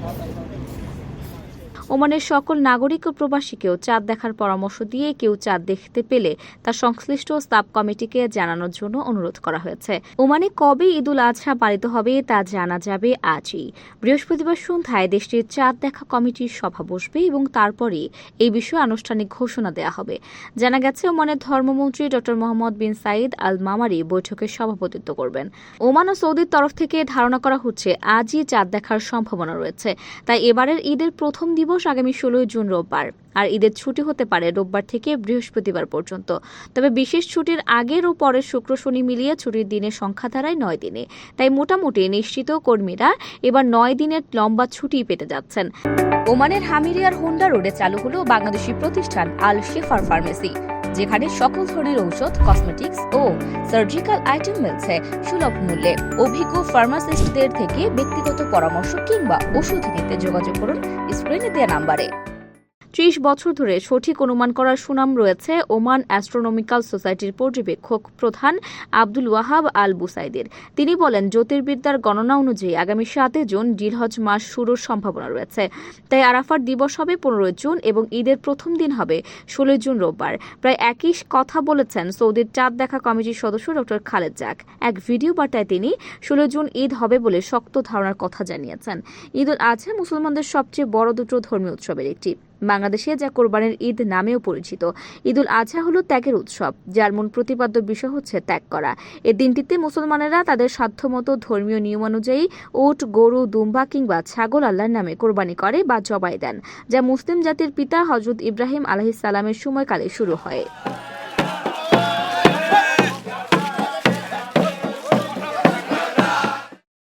Thank you. ওমানের সকল নাগরিক ও প্রবাসীকেও চাঁদ দেখার পরামর্শ দিয়ে কেউ চাঁদ দেখতে পেলে তা সংশ্লিষ্ট সাব কমিটিকে জানানোর জন্য অনুরোধ করা হয়েছে। ওমানে কবে ঈদ উল আজহা পালিত হবে তা জানা যাবে আজই। বৃহস্পতিবার সন্ধ্যায় দেশটির চাঁদ দেখা কমিটির সভা বসবে এবং তারপরে এই বিষয়ে আনুষ্ঠানিক ঘোষণা দেওয়া হবে। জানা গেছে, ওমানের ধর্মমন্ত্রী ড. মোহাম্মদ বিন সাইদ আল মামারি বৈঠকে সভাপতিত্ব করবেন। ওমান ও সৌদির তরফ থেকে ধারণা করা হচ্ছে, আজই চাঁদ দেখার সম্ভাবনা রয়েছে। তাই এবারের ঈদের প্রথম দিবস আগামী ষোলোই জুন রোববার, আর ঈদের ছুটি হতে পারে রোববার থেকে বৃহস্পতিবার পর্যন্ত। তবে বিশেষ ছুটির আগের ও পরের শুক্র শনি মিলিয়ে ছুটির দিনের সংখ্যা দাঁড়ায় নয় দিনে। তাই মোটামুটি নিশ্চিত কর্মীরা এবার নয় দিনের লম্বা ছুটি পেতে যাচ্ছেন। ওমানের হামিরিয়ার হোন্ডা রোডে চালু হলো বাংলাদেশি প্রতিষ্ঠান আল শেফার ফার্মেসি। যেখানে সকল ধরনের ঔষধ কসমেটিক্স ও সার্জিক্যাল আইটেম মিলছে। সুলভ মূল্যে অভিজ্ঞ ফার্মাসিস্টদের থেকে ব্যক্তিগত পরামর্শ কিংবা ওষুধ নিতে যোগাযোগ করুন স্ক্রিনে দেওয়া নাম্বারে। ত্রিশ বছর ধরে সঠিক অনুমান করার সুনাম রয়েছে ওমান অ্যাস্ট্রোনমিক্যাল সোসাইটির পর্যবেক্ষক প্রধান আব্দুল ওয়াহাব আল বুসাইদের তিনি বলেন, জ্যোতির্বিদ্যার গণনা অনুযায়ী আগামী সাতই জুন জিলহজ মাস শুরুর সম্ভাবনা রয়েছে। তাই আরাফার দিবস হবে পনেরোই জুন এবং ঈদের প্রথম দিন হবে ষোলোই জুন রোববার। প্রায় একই কথা বলেছেন সৌদির চাঁদ দেখা কমিটির সদস্য ডক্টর খালেদ জাক। এক ভিডিও বার্তায় তিনি ষোলো জুন ঈদ হবে বলে শক্ত ধারণার কথা জানিয়েছেন। ঈদ আজহা মুসলমানদের সবচেয়ে বড় দুটো ধর্মীয় উৎসবের একটি। বাংলাদেশে যা কোরবানের ঈদ নামেও পরিচিত। ঈদুল আজহা হলো ত্যাগের উৎসব, যার মূল প্রতিপাদ্য বিষয় হচ্ছে ত্যাগ করা। এ দিনটিতে মুসলমানেরা তাদের সাধ্যমতো ধর্মীয় নিয়মানুযায়ী উট, গরু, দুম্বা কিংবা ছাগল আল্লাহর নামে কোরবানি করে বা জবাই দেন, যা মুসলিম জাতির পিতা হজরত ইব্রাহিম আলহিসালামের সময়কালে শুরু হয়।